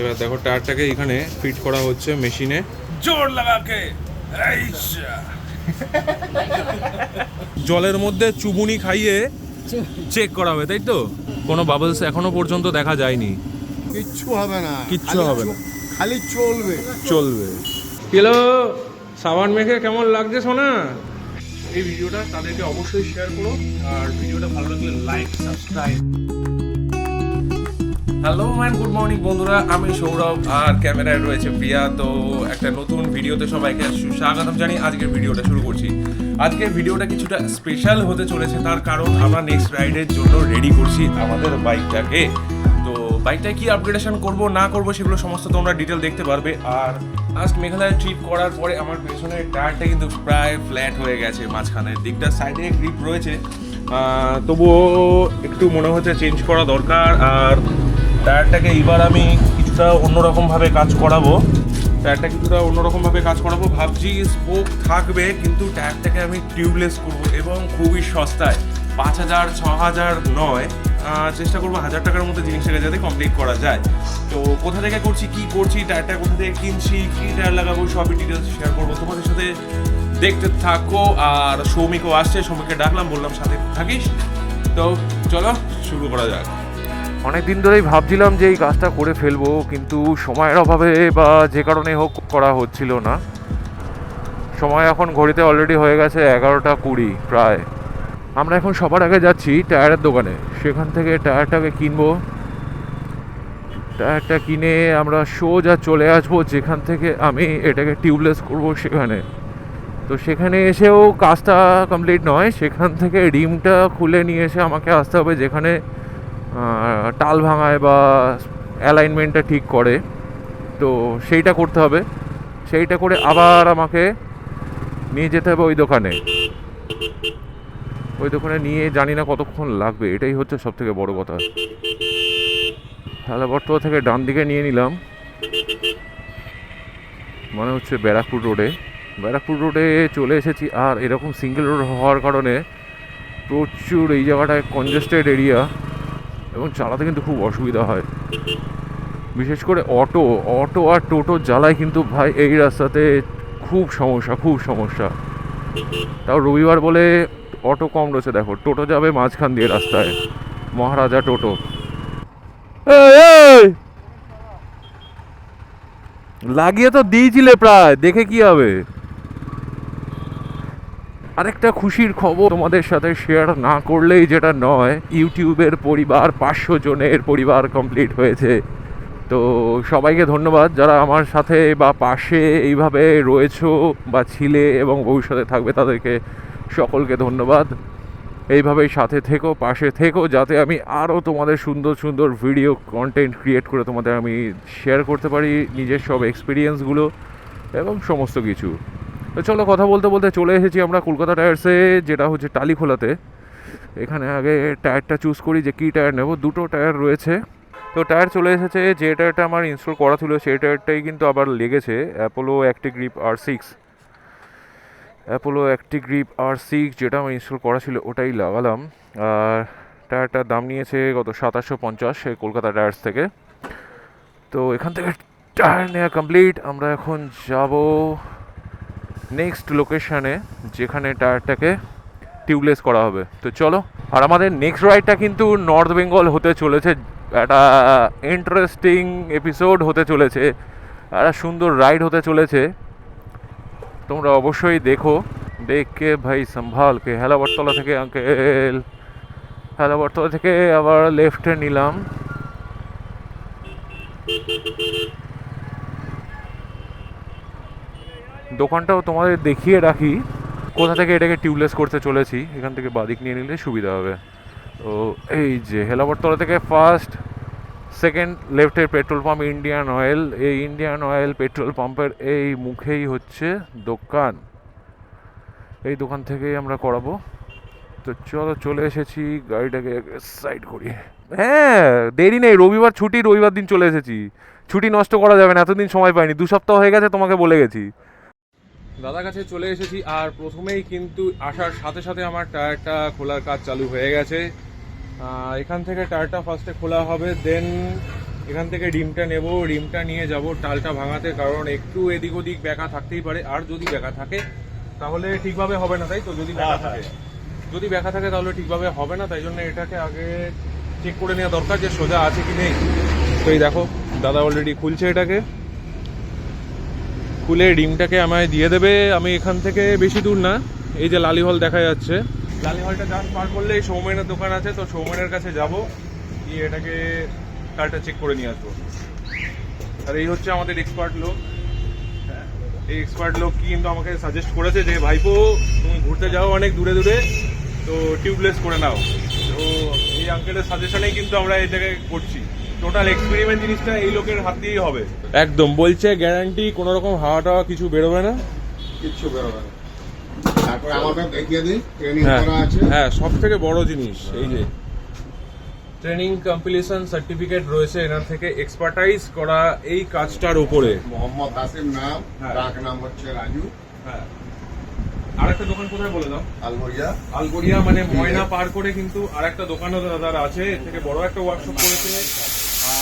এবার দেখো টায়ারটাকে এখানে ফিট করা হচ্ছে মেশিনে। জোর লাগাকে। জলের মধ্যে চুবুনি খাইয়ে চেক করা হবে তাই তো? কোনো বাবলস এখনও পর্যন্ত দেখা যায়নি। কিচ্ছু হবে না। কিচ্ছু হবে না। খালি চলবে। চলবে। কিলো সাবান মেখে কেমন লাগছে সোনা? এই ভিডিওটা তাদেরকে অবশ্যই শেয়ার করো আর ভিডিওটা ভালো লাগলে like subscribe hello man good morning বন্ধুরা। আমি সৌরভ আর ক্যামেরায় রয়েছে প্রিয়া। তো একটা নতুন ভিডিওতে সবাইকে স্বাগতম জানি আজকের ভিডিওটা শুরু করছি। আজকের ভিডিওটা কিছুটা স্পেশাল হতে চলেছে, তার কারণ আমরা নেক্সট রাইডের জন্য রেডি করছি আমাদের বাইকটাকে তো বাইকটা কি আপগ্রেডেশন করব, না করব, সেগুলো সমস্ত তোমরা ডিটেল দেখতে পারবে। আর লাস্ট মেঘালয় ট্রিপ করার পরে আমার পেছনের টায়ারটা কিন্তু প্রায় ফ্ল্যাট হয়ে গেছে। মাঝখানের দিকটা সাইডে গ্রিপ রয়েছে। তবুও একটু মনে হচ্ছে চেঞ্জ করা দরকার। আর টায়ারটাকে এবার আমি কিছুটা অন্যরকমভাবে কাজ করাবো। টায়ারটা কিছুটা অন্যরকমভাবে কাজ করাবো। ভাবছি স্পোক থাকবে, কিন্তু টায়ারটাকে আমি টিউবলেস করব এবং খুবই সস্তায়, পাঁচ হাজার, ছ হাজার নয়। চেষ্টা করব হাজার টাকার মধ্যে জিনিসটাকে যাতে কমপ্লিট করা যায়। তো কোথা থেকে করছি, কি করছি, টায়ারটা কোথা থেকে কিনছি, কী টায়ার লাগাবো, সবই ডিটেলস শেয়ার করব। তোমাদের সাথে দেখতে থাকো আর সৌমিকও আসছে, সৌমিককে ডাকলাম, বললাম, সাথে থাকিস? তো চলো, শুরু করা যাক। অনেক দিন ধরেই ভাবছিলাম যে এই কাজটা করে ফেলব, কিন্তু সময়ের অভাবে বা যে কারণে হোক করা হচ্ছিল না। সময় এখন ঘড়িতে অলরেডি হয়ে গেছে এগারোটা কুড়ি প্রায়। আমরা এখন সবার আগে যাচ্ছি টায়ারের দোকানে। সেখান থেকে টায়ারটাকে কিনবো। টায়ারটা কিনে আমরা সোজা চলে আসব যেখান থেকে আমি এটাকে টিউবলেস করব সেখানে। তো সেখানে এসেও কাজটা কমপ্লিট নয়। সেখান থেকে রিমটা খুলে নিয়ে এসে আমাকে আসতে হবে যেখানে টাল ভাঙায় বা অ্যালাইনমেন্টটা ঠিক করে, তো সেইটা করতে হবে। সেইটা করে আবার আমাকে নিয়ে যেতে হবে ওই দোকানে। ওই দোকানে নিয়ে জানি না কতক্ষণ লাগবে, এটাই হচ্ছে সব থেকে বড় কথা। তাহলে বর্তমান থেকে ডান দিকে নিয়ে নিলাম। মানে হচ্ছে ব্যারাকপুর রোডে। ব্যারাকপুর রোডে চলে এসেছি, আর এরকম সিঙ্গেল রোড হওয়ার কারণে প্রচুর এই জায়গাটায় কনজেস্টেড এরিয়া এবং চালাতে কিন্তু খুব অসুবিধা হয়। বিশেষ করে অটো অটো আর টোটো জ্বালায় কিন্তু ভাই এই রাস্তাতে খুব সমস্যা খুব সমস্যা। তাও রবিবার বলে অটো কম রয়েছে দেখো, টোটো যাবে মাঝখান দিয়ে রাস্তায়। মহারাজা টোটো! লাগিয়ে তো দিয়েছিলে প্রায়, দেখে কি হবে? আরেকটা খুশির খবর তোমাদের সাথে শেয়ার না করলেই যেটা নয়, ইউটিউবের পরিবার পাঁচশো জনের পরিবার কমপ্লিট হয়েছে। তো সবাইকে ধন্যবাদ যারা আমার সাথে বা পাশে এইভাবে রয়েছো বা ছিলে এবং ভবিষ্যতে থাকবে তাদেরকে সকলকে ধন্যবাদ। এইভাবেই সাথে থেকো, পাশে থেকো, যাতে আমি আরও তোমাদের সুন্দর সুন্দর ভিডিও কন্টেন্ট ক্রিয়েট করে তোমাদের আমি শেয়ার করতে পারি নিজের সব এক্সপিরিয়েন্সগুলো এবং সমস্ত কিছু। তো চলো কথা বলতে বলতে চলে এসেছি আমরা কলকাতা টায়ার্সে, যেটা হচ্ছে টালিখোলাতে। এখানে আগে টায়ারটা চুজ করি যে কী টায়ার নেব, দুটো টায়ার রয়েছে। তো টায়ার চলে এসেছে, যে টায়ারটা আমার ইনস্টল করা ছিল সেই টায়ারটাই কিন্তু আবার লেগেছে Apollo Actigrip R six Apollo Actigrip R six যেটা আমার ইনস্টল করা ছিল ওটাই লাগালাম। আর টায়ারটার দাম নিয়েছে গত সাতাশশো পঞ্চাশ কলকাতা টায়ার্স থেকে। তো এখান থেকে টায়ার নেওয়া কমপ্লিট আমরা এখন যাব নেক্সট লোকেশানে যেখানে টায়ারটাকে টিউবলেস করা হবে। তো চলো, আর আমাদের নেক্সট রাইডটা কিন্তু নর্থ বেঙ্গল হতে চলেছে। একটা ইন্টারেস্টিং এপিসোড হতে চলেছে। একটা সুন্দর রাইড হতে চলেছে। তোমরা অবশ্যই দেখো। দেখকে ভাই সম্ভাল কে। হেলাবরতলা থেকে আঙ্কেল হেলাবরতলা থেকে আবার লেফটে নিলাম। দোকানটাও তোমাদের দেখিয়ে রাখি। কোথা থেকে এটাকে টিউবলেস করতে চলেছি, এখান থেকে বাদিক নিয়ে নিলে সুবিধা হবে। তো এই যে হেলাবরতলা থেকে ফার্স্ট সেকেন্ড লেফটের পেট্রোল পাম্প ইন্ডিয়ান অয়েল এই ইন্ডিয়ান অয়েল পেট্রোল পাম্পের এই মুখেই হচ্ছে দোকান। এই দোকান থেকেই আমরা করাবো। তো চলো চলে এসেছি, গাড়িটাকে সাইড করি। হ্যাঁ দেরি নেই, রবিবার ছুটি, রবিবার দিন চলে এসেছি। ছুটি নষ্ট করা যাবে না, এতদিন সময় পাইনি, দু সপ্তাহ হয়ে গেছে তোমাকে বলে গেছি। দাদার কাছে চলে এসেছি আর প্রথমেই কিন্তু আসার সাথে সাথে আমার টায়ারটা খোলার কাজ চালু হয়ে গেছে। এখান থেকে টায়ারটা ফার্স্টে খোলা হবে দেন এখান থেকে ডিমটা নেব। ডিমটা নিয়ে যাব টালটা ভাঙাতে কারণ একটু এদিক ওদিক ব্যাকা থাকতেই পারে। আর যদি ব্যাকা থাকে তাহলে ঠিকভাবে হবে না তাই তো? যদি ব্যাকা থাকে। যদি ব্যাকা থাকে তাহলে ঠিকভাবে হবে না তাই জন্য এটাকে আগে চেক করে নেওয়া দরকার যে সোজা আছে কি নেই। তো এই দেখো দাদা অলরেডি খুলছে এটাকে। খুলে ডিমটাকে আমায় দিয়ে দেবে, আমি এখান থেকে বেশি দূর না। এই যে লালি হল দেখা যাচ্ছে। লালি হলটা জাস্ট পার করলেই সৌমেনের দোকান আছে, তো সৌমেনের কাছে যাব। গিয়ে এটাকে কালটা চেক করে নিয়ে আসব। আর এই হচ্ছে আমাদের এক্সপার্ট লোক। এই এক্সপার্ট লোক কিন্তু আমাকে সাজেস্ট করেছে যে, ভাইপো, তুমি ঘুরতে যাও অনেক দূরে দূরে, তো টিউবলেস করে নাও। তো এই আঙ্কেলের সাজেশনেই কিন্তু আমরা জায়গায় করছি। টোটাল এক্সপেরিমেন্ট জিনিসটা এই লোকের হাত দিয়েই হবে। একদম বলছে গ্যারান্টি কোনো রকম হাওয়া টাওয়া কিছু বেরোবে না। কিচ্ছু বেরোবে না। তারপরে আমাকে দেখিয়ে দিই ট্রেনিং হ্যাঁ করা আছে। হ্যাঁ সব থেকে বড় জিনিস এই যে। ট্রেনিং কম্পিলিশন সার্টিফিকেট রয়েছে এনার থেকে এক্সপার্টাইজ করা এই কাজটার উপরে। মোহাম্মদ হাসিম নাম হ্যাঁ। ডাক নাম হচ্ছে রাজু। হ্যাঁ। আরেকটা দোকান কোথায় বলে দাও? আলমরিয়া আলগোরিয়া মানে ময়না পার করে কিন্তু আরেকটা দোকানও দাদার আছে এর থেকে বড় একটা ওয়ার্কশপ করেছে।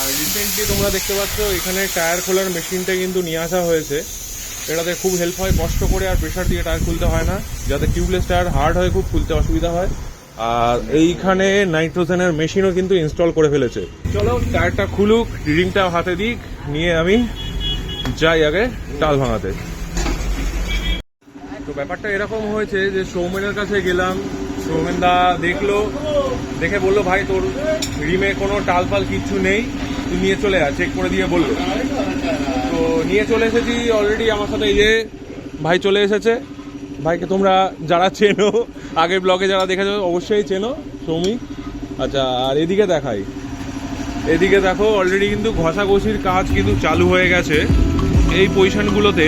আর রিসেন্টলি তোমরা দেখতে পাচ্ছ, এখানে টায়ার খোলার মেশিনটা কিন্তু নিয়ে আসা হয়েছে। এটাতে খুব হেল্প হয় কষ্ট করে আর প্রেশার দিয়ে টায়ার খুলতে হয় না। যাতে টিউবলেস টায়ার হার্ড হয়, খুব খুলতে অসুবিধা হয়। আর এইখানে নাইট্রোজেনের মেশিনও কিন্তু ইনস্টল করে ফেলেছে। চলো টায়ারটা খুলুক রিডিংটা হাতে দিক, নিয়ে আমি যাই আগে টাল ভাঙাতে। তো ব্যাপারটা এরকম হয়েছে যে সৌমেনের কাছে গেলাম সৌমেন দা দেখল, দেখে বলল, ভাই, তোর রিমে কোনো টাল ফাল কিচ্ছু নেই। নিয়ে চলে আয় চেক করে দিয়ে বলল তো নিয়ে চলে এসেছি অলরেডি আমার সাথে এই যে ভাই চলে এসেছে। ভাইকে তোমরা যারা চেনো, আগের ব্লগে যারা দেখেছ, অবশ্যই চেনো সৌমিক আচ্ছা আর এদিকে দেখাই। এদিকে দেখো অলরেডি কিন্তু ঘষাঘষির কাজ কিন্তু চালু হয়ে গেছে। এই পজিশনগুলোতে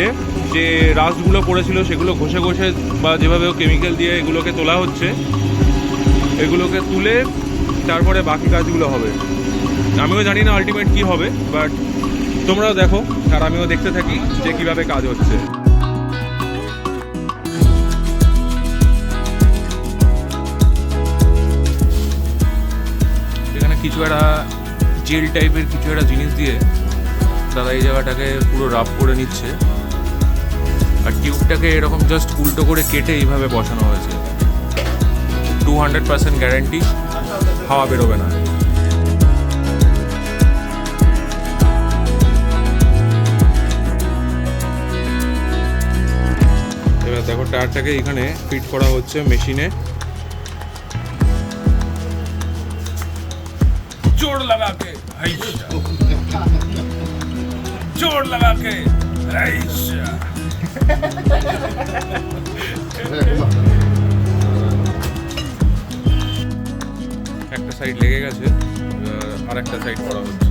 যে রাস্টগুলো পড়েছিল, সেগুলো ঘষে ঘষে বা যেভাবে কেমিক্যাল দিয়ে এগুলোকে তোলা হচ্ছে, এগুলোকে তুলে তারপরে বাকি কাজগুলো হবে। আমিও জানি না আলটিমেট কি হবে বাট তোমরাও দেখো, আর আমিও দেখতে থাকি যে কীভাবে কাজ হচ্ছে। এখানে কিছু একটা জেল টাইপের কিছু একটা জিনিস দিয়ে দাদা এই জায়গাটাকে পুরো রাফ করে নিচ্ছে। আর টিউবটাকে এরকম জাস্ট উল্টো করে কেটে এইভাবে বসানো হয়েছে। টু হান্ড্রেড পার্সেন্ট গ্যারান্টি হাওয়া বেরোবে না। দেখো টায়ারটাকে এখানে ফিট করা হচ্ছে মেশিনে। জোর লাগাকে জোর লাগাকে একটা সাইড লেগে গেছে আর একটা সাইড করা হচ্ছে।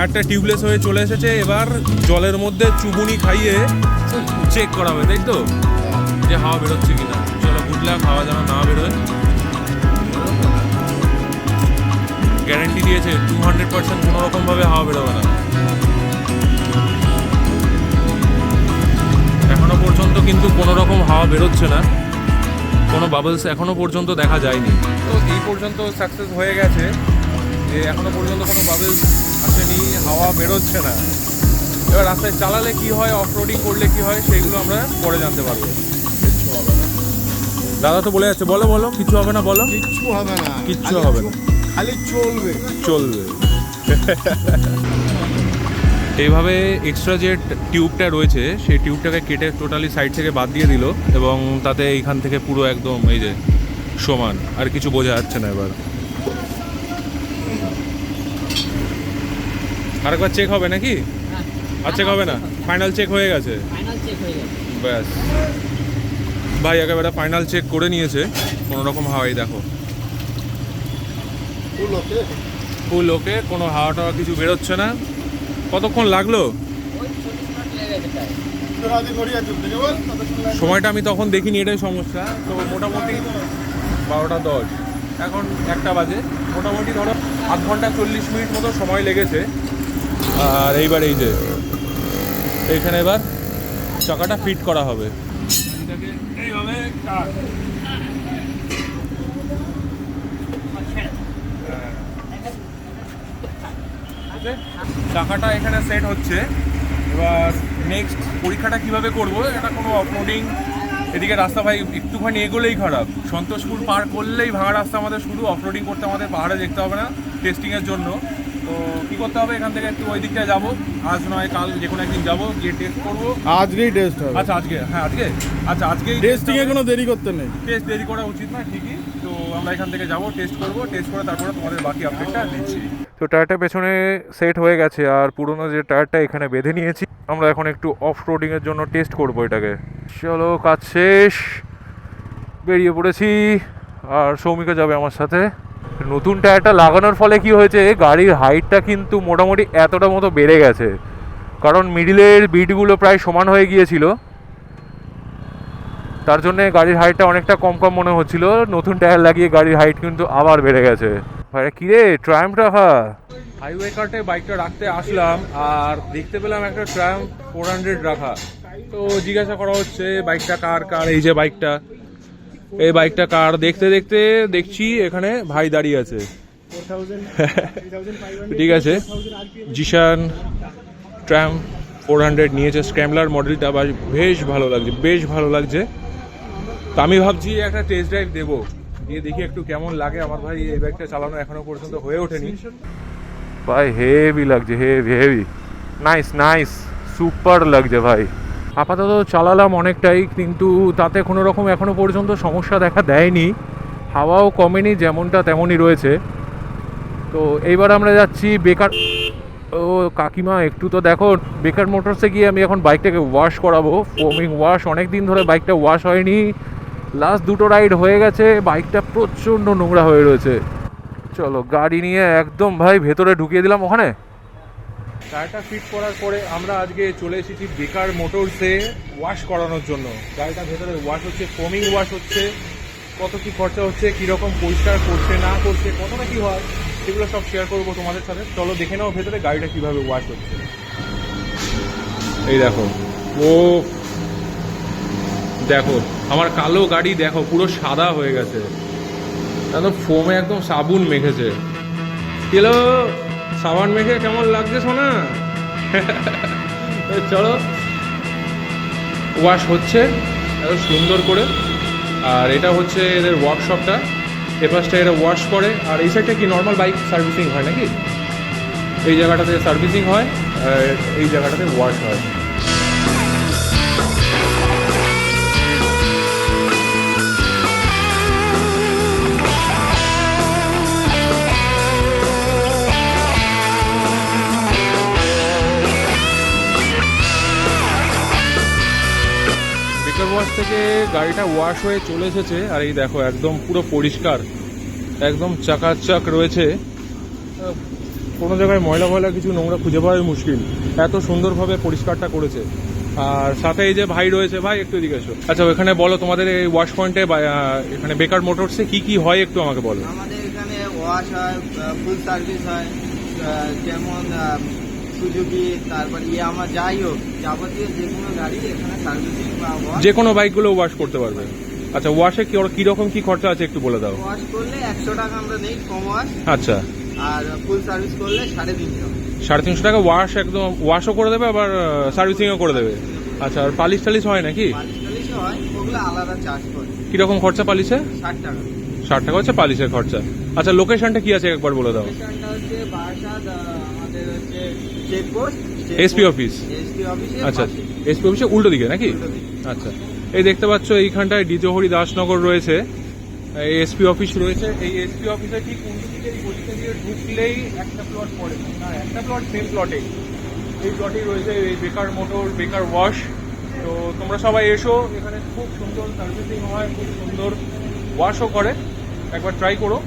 টায়ারটা টিউবলেস হয়ে চলে এসেছে। এবার জলের মধ্যে চুবুনি খাইয়ে চেক করা হবে তাই তো? যে হাওয়া বেরোচ্ছে কিনা। চলো লাক হাওয়া যেন না বেরোয়। গ্যারান্টি দিয়েছে টু হান্ড্রেড পার্সেন্ট কোনো রকমভাবে হাওয়া বেরোবে না। এখনও পর্যন্ত কিন্তু কোনো রকম হাওয়া বেরোচ্ছে না। কোনো বাবলস এখনও পর্যন্ত দেখা যায়নি। তো এই পর্যন্ত সাকসেস হয়ে গেছে। যে এখনও পর্যন্ত কোনো বাবলস আসেনি হাওয়া বেরোচ্ছে না। এবার রাস্তায় চালালে কি হয় অফ রোডিং করলে কি হয় সেইগুলো আমরা পরে জানতে পারব। না। দাদা তো বলে যাচ্ছে বলো বলো কিছু হবে না বলো। কিচ্ছু হবে না। কিচ্ছু হবে না। খালি চলবে। চলবে। এইভাবে এক্সট্রা যে টিউবটা রয়েছে সেই টিউবটাকে কেটে টোটালি সাইড থেকে বাদ দিয়ে দিল এবং তাতে এইখান থেকে পুরো একদম এই যে সমান আর কিছু বোঝা যাচ্ছে না এবার। আরেকবার চেক হবে নাকি? আর চেক হবে না? ফাইনাল চেক হয়ে গেছে। ফাইনাল চেক হয়ে ব্যাস। ভাই একেবারে ফাইনাল চেক করে নিয়েছে। কোনো রকম হাওয়াই দেখো। ফুল ওকে ফুল ওকে কোনো হাওয়া টাওয়া কিছু বেরোচ্ছে না। কতক্ষণ লাগল? সময়টা আমি তখন দেখিনি এটাই সমস্যা। তো মোটামুটি বারোটা দশ। এখন একটা বাজে। মোটামুটি ধরো আধ ঘণ্টা চল্লিশ মিনিট মতো সময় লেগেছে। আর এইবার এই যে, এইখানে এবার চাকাটা ফিট করা হবে। চাকাটা এখানে সেট হচ্ছে। এবার নেক্সট পরীক্ষাটা কীভাবে করব, এটা কোনো অফরোডিং এদিকে রাস্তা ভাই একটুখানি এগোলেই খারাপ। সন্তোষপুর পার করলেই ভাঙা রাস্তা আমাদের শুধু অফরোডিং করতে আমাদের পাহাড়ে দেখতে হবে না টেস্টিংয়ের জন্য। তো কী করতে হবে? এখান থেকে একটু ওই দিকটা যাব। আজ নয় কাল যে কোনো একদিন যাব গিয়ে টেস্ট করব। আজকেই টেস্ট হবে। আচ্ছা আজকে? হ্যাঁ আজকে? আচ্ছা আজকেই টেস্টিং এ কোনো দেরি করতে নেই। টেস্ট দেরি করা উচিত না ঠিকই। তো আমরা এখান থেকে যাব টেস্ট করব টেস্ট করে তারপরে তোমাদের বাকি আপডেটটা দিচ্ছি তো টায়ারটা পেছনে সেট হয়ে গেছে আর পুরোনো যে টায়ারটা এখানে বেঁধে নিয়েছি আমরা এখন একটু অফ রোডিংয়ের জন্য টেস্ট করব এটাকে। চলো কাজ শেষ। বেরিয়ে পড়েছি আর সৌমিকা যাবে আমার সাথে। নতুন টায়ারটা লাগানোর ফলে কি হয়েছে? গাড়ির হাইটটা কিন্তু মোটামুটি এতটা মতো বেড়ে গেছে। কারণ মিডিলের বিটগুলো প্রায় সমান হয়ে গিয়েছিল। তার জন্য গাড়ির হাইটটা অনেকটা কম কম মনে হচ্ছিল। নতুন টায়ার লাগিয়ে গাড়ির হাইট কিন্তু আবার বেড়ে গেছে। ভাই কিরে ট্রায়াম্প রাখা হাইওয়ে কার্টে বাইকটা রাখতে আসলাম আর দেখতে পেলাম একটা ট্রায়াম ফোর হান্ড্রেড রাখা। তো জিজ্ঞাসা করা হচ্ছে বাইকটা কার কার? এই যে বাইকটা এই বাইকটা কার? দেখতে দেখতে দেখছি এখানে ভাই দাঁড়িয়ে আছে। ঠিক আছে। জিশান ট্রাম ফোর হান্ড্রেড নিয়েছে স্ক্র্যামলার মডেলটা বেশ ভালো লাগছে বেশ ভালো লাগছে। তো আমি ভাবছি একটা টেস্ট ড্রাইভ দেবো। দিয়ে দেখি একটু কেমন লাগে। আমার ভাই এই বাইকটা চালানো এখনও পর্যন্ত হয়ে ওঠেনি। ভাই হেভি লাগছে heavy heavy nice nice super লাগছে ভাই। আপাতত চালালাম অনেকটাই, কিন্তু তাতে কোনো রকম এখনও পর্যন্ত সমস্যা দেখা দেয়নি। হাওয়াও কমেনি, যেমনটা তেমনই রয়েছে। তো এইবার আমরা যাচ্ছি বেকার ও কাকিমা, একটু তো দেখো, বেকার মোটরসে গিয়ে আমি এখন বাইকটাকে ওয়াশ করাবো। ফোমিং ওয়াশ অনেক দিন ধরে বাইকটা ওয়াশ হয়নি। লাস্ট দুটো রাইড হয়ে গেছে, বাইকটা প্রচণ্ড নোংরা হয়ে রয়েছে। চলো, গাড়ি নিয়ে একদম ভাই ভেতরে ঢুকিয়ে দিলাম ওখানে। টায়ারটা ফিট করার পরে আমরা আজকে চলে এসেছি বেকার মোটরসে ওয়াশ করানোর জন্য। গাড়িটা ভেতরে ওয়াশ হচ্ছে ফোমিং ওয়াশ হচ্ছে, কত কি খরচা হচ্ছে, কীরকম পরিষ্কার করছে, না করছে, কতটা কি হয়, সেগুলো সব শেয়ার করব তোমাদের সাথে। চলো দেখে নাও ভেতরে গাড়িটা কীভাবে ওয়াশ হচ্ছে। এই দেখো, ও দেখো, আমার কালো গাড়ি দেখো, পুরো সাদা হয়ে গেছে। একদম ফোমে একদম সাবুন মেখেছে। কিলো সাবান মেখে কেমন লাগছে সোনা? চলো। ওয়াশ হচ্ছে, এত সুন্দর করে। আর এটা হচ্ছে এদের ওয়ার্কশপটা এপাশটা এরা ওয়াশ করে। আর এই সাইডটা কি নর্মাল বাইক সার্ভিসিং হয় নাকি? এই জায়গাটাতে সার্ভিসিং হয় এই জায়গাটাতে ওয়াশ হয়। বেকার ওয়াশ থেকে গাড়িটা ওয়াশ হয়ে চলে এসেছে, আর এই দেখো একদম পুরো পরিষ্কার, একদম চাকাচাক রয়েছে। কোনো জায়গায় ময়লা ময়লা কিছু নোংরা খুঁজে পাওয়াই মুশকিল। এত সুন্দরভাবে পরিষ্কারটা করেছে। আর সাথে এই যে ভাই রয়েছে, ভাই, একটু এদিকে এসো। আচ্ছা ওখানে বলো তোমাদের এই ওয়াশ পয়েন্টে এখানে বেকার মোটরসে কি কি হয় একটু আমাকে বলো। আমাদের এখানে ওয়াশ হয় ফুল সার্ভিস হয় যেমন সুজুকি তারপর ইয়ে আমার যাই হোক যাবতীয় যে কোনো গাড়ি এখানে সার্ভিসিং বা যে কোনো বাইকগুলো ওয়াশ করতে পারবে। আচ্ছা ওয়াশে কি কীরকম কি খরচা আছে একটু বলে দাও। ওয়াশ করলে একশো টাকা আমরা নেই কম ওয়াশ আচ্ছা। আর ফুল সার্ভিস করলে সাড়ে তিনশো। সাড়ে তিনশো টাকা ওয়াশ একদম ওয়াশও করে দেবে আবার সার্ভিসিংও করে দেবে। আচ্ছা আর পালিশ টালিশ হয় নাকি? পালিশ টালিশও হয় ওগুলো আলাদা চার্জ করে কীরকম খরচা পালিশে? ষাট টাকা। ষাট টাকা হচ্ছে পালিশের খরচা। আচ্ছা লোকেশনটা কি আছে একবার বলে দাও। লোকেশনটা হচ্ছে বারাসাত আমাদের হচ্ছে চেকপোস্ট SP অফিস? এসপি অফিসে আচ্ছা এসপি অফিসে উল্টো দিকে নাকি? আচ্ছা এই দেখতে পাচ্ছ এইখানটায় ডিজহরি দাসনগর রয়েছে। এসপি অফিস রয়েছে। এই এসপি অফিসে ঠিক উল্টো দিকে গলিতে দিয়ে ঢুকলেই একটা প্লট পড়ে। না একটা প্লট সেম প্লটে এই। প্লটেই রয়েছে এই বেকার মোটর বেকার ওয়াশ তো তোমরা সবাই এসো এখানে খুব সুন্দর সার্ভিসিং হয় খুব সুন্দর ওয়াশও করে। একবার ট্রাই করো।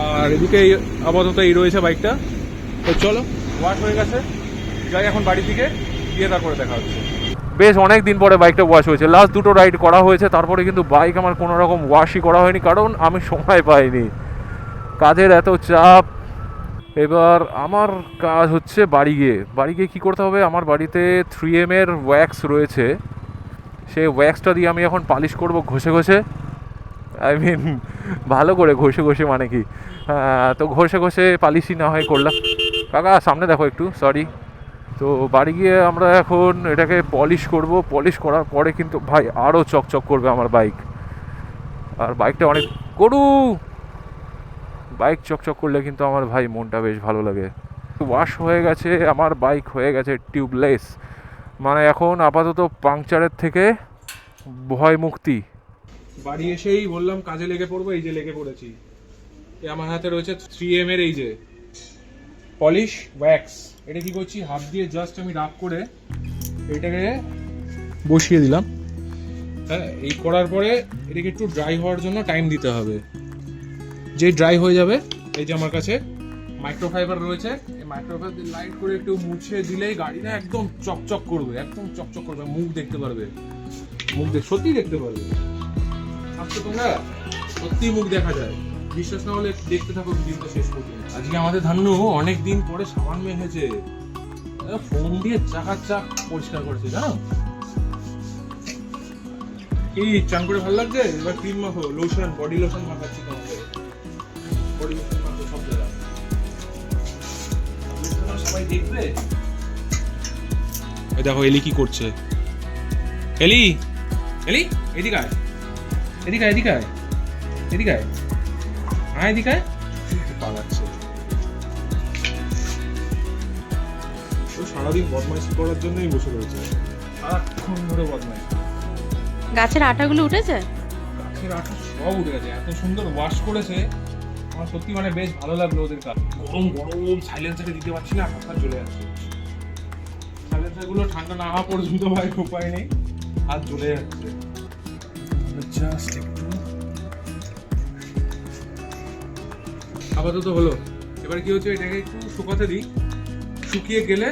আর এদিকে আপাতত এই রয়েছে বাইকটা তো চলো। ওয়াশ হয়ে গেছে। যাই এখন বাড়ি থেকে গিয়ে তারপরে দেখা হচ্ছে। বেশ অনেক দিন পরে বাইকটা ওয়াশ হয়েছে। লাস্ট দুটো রাইড করা হয়েছে তারপরে কিন্তু বাইক আমার কোনো রকম ওয়াশই করা হয়নি কারণ আমি সময় পাইনি। কাজের এত চাপ। এবার আমার কাজ হচ্ছে বাড়ি গিয়ে। বাড়ি গিয়ে কী করতে হবে? আমার বাড়িতে থ্রি এম এর ওয়্যাক্স রয়েছে। সেই ওয়্যাক্সটা দিয়ে আমি এখন পালিশ করব ঘষে ঘষে। আই মিন ভালো করে ঘষে ঘষে মানে কি? আহ, তো ঘষে ঘষে পালিশই না হয় করলাম। কাকা, সামনে দেখো একটু সরি তো বাড়ি গিয়ে আমরা এখন এটাকে পলিশ করব। পলিশ করার পরে কিন্তু ভাই আরও চকচক করবে আমার বাইক আর বাইকটা অনেক, করু! বাইক চকচক করলে কিন্তু আমার ভাই মনটা বেশ ভালো লাগে। ওয়াশ হয়ে গেছে, আমার বাইক হয়ে গেছে টিউবলেস মানে এখন আপাতত পাংচারের থেকে ভয় মুক্তি। বাড়ি এসেই বললাম, কাজে লেগে পড়ব, এই যে লেগে পড়েছি। আমার হাতে রয়েছে থ্রি এম এর এই যে। পলিশ ওয়্যাক্স এটা কি করছি? হাত দিয়ে জাস্ট আমি রাফ করে এটাকে বসিয়ে দিলাম। হ্যাঁ এই করার পরে এটাকে একটু ড্রাই হওয়ার জন্য টাইম দিতে হবে। যে ড্রাই হয়ে যাবে, এই যে আমার কাছে মাইক্রোফাইবার রয়েছে, এই মাইক্রোফাইবার লাইট করে একটু মুছে দিলেই গাড়িটা একদম চকচক করবে, একদম চকচক করবে, মুখ দেখতে পারবে। মুখ দেখ সত্যি দেখতে পারবে। আজকে তোমরা সত্যি মুখ দেখা যায়। বিশ্বাস না হলে দেখতে থাকো ভিডিওটা শেষ পর্যন্ত আজকে আমাদের ধান্নু অনেক দিন পরে ফোন দিয়ে চাকা পরিষ্কার করেছে, জানো? চান করে ভালো লাগছে? এবার ক্রিম মাখো লোশন বডি লোশন মাখাচ্ছি তোমাকে। বডি লোশন মাখো সব জায়গায়। সবাই দেখবে। দেখো, এলি কি করছে? এলি? এলি? এদিকে আয়। এদিকে এদিকে এদিকে আয় এদিকে আয়। পালাচ্ছে সারাদিন বদমাইশি করার জন্যই বসে রয়েছে। সারাক্ষণ ধরে বদমাইশি। গাছের আটাগুলো উঠেছে? গাছের আঠা সব উঠে গেছে এত সুন্দর ওয়াশ করেছে। আমার সত্যি মানে বেশ ভালো লাগল ওদের কাজ। গরম গরম সাইলেন্সারে দিতে পারছি না হাতটা চলে যাচ্ছে। সাইলেন্সারগুলো ঠান্ডা না হওয়া পর্যন্ত ভাই উপায় নেই হাত চলে যাচ্ছে। জাস্ট একটু আপাতত হলো। এবার কি হচ্ছে, এটাকে একটু শুকাতে দিই। শুকিয়ে গেলে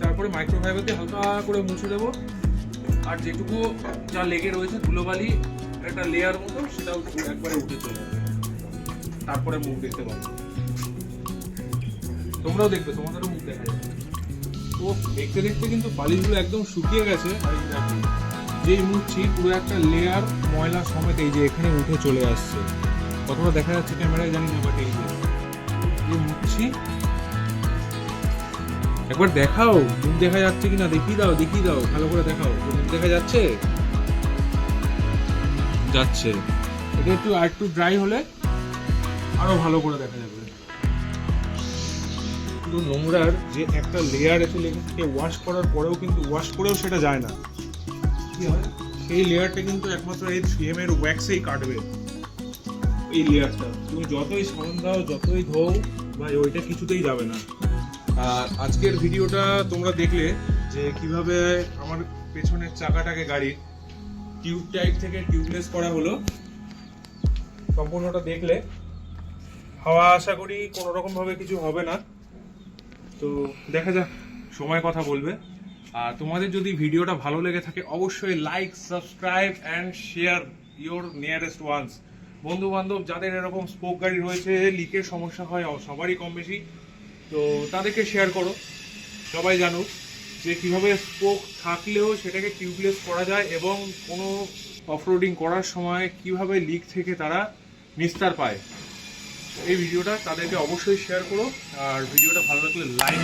তারপরে মাইক্রোফাইবার দিয়ে হালকা করে মুছে দেবো। আর যেটুকু যা লেগে রয়েছে, ধুলোবালি, একটা লেয়ার মতো, সেটাও একবারে উঠে চলে যাবে। তারপরে মুখ দেখতে পাবো। তোমরাও দেখবে, তোমাদেরও মুখ দেখা যাবে। তো দেখতে দেখতে কিন্তু বালিশগুলো একদম শুকিয়ে গেছে। যেই মুছছি পুরো একটা লেয়ার ময়লা সমেত এই যে এখানে উঠে চলে আসছে। কতটা দেখা যাচ্ছে ক্যামেরায় জানি না বাট এই যে। মুছছি একবার দেখাও মুখ দেখা যাচ্ছে কিনা দেখিয়ে দাও দেখিয়ে দাও ভালো করে দেখাও মুখ দেখা যাচ্ছে? যাচ্ছে। এটা একটু আর একটু ড্রাই হলে আরও ভালো করে দেখা যাবে। কিন্তু নোংরার যে একটা লেয়ার এসে লেগে থাকে ওয়াশ করার পরেও কিন্তু ওয়াশ করেও সেটা যায় না। কি হয়? সেই লেয়ারটা কিন্তু একমাত্র এই থ্রিএম এর ওয়্যাক্সেই কাটবে। এই লেয়ারটা তুমি যতই সাবান দাও, যতই ধোও, ভাই, ওইটা কিছুতেই যাবে না। আর আজকের ভিডিওটা তোমরা দেখলে যে কীভাবে আমার পেছনের চাকাটাকে গাড়ির টিউব টাইপ থেকে টিউবলেস করা হলো। সম্পূর্ণটা দেখলে। হাওয়া আশা করি কোনো রকম ভাবে কিছু হবে না। তো দেখা যাক, সময় কথা বলবে। আর তোমাদের যদি ভিডিওটা ভালো লেগে থাকে, অবশ্যই like subscribe and share your nearest ones বন্ধু বান্ধব যাদের এরকম স্পোক গাড়ি রয়েছে লিকের সমস্যা হয় সবারই কম বেশি। তো তাদেরকে শেয়ার করো, সবাই জানুক যে কীভাবে স্পোক থাকলেও সেটাকে টিউবলেস করা যায় এবং কোনো অফরোডিং করার সময় কীভাবে লিক থেকে তারা নিস্তার পায়। এই ভিডিওটা তাদেরকে অবশ্যই শেয়ার করো, আর ভিডিওটা ভালো লাগলে লাইক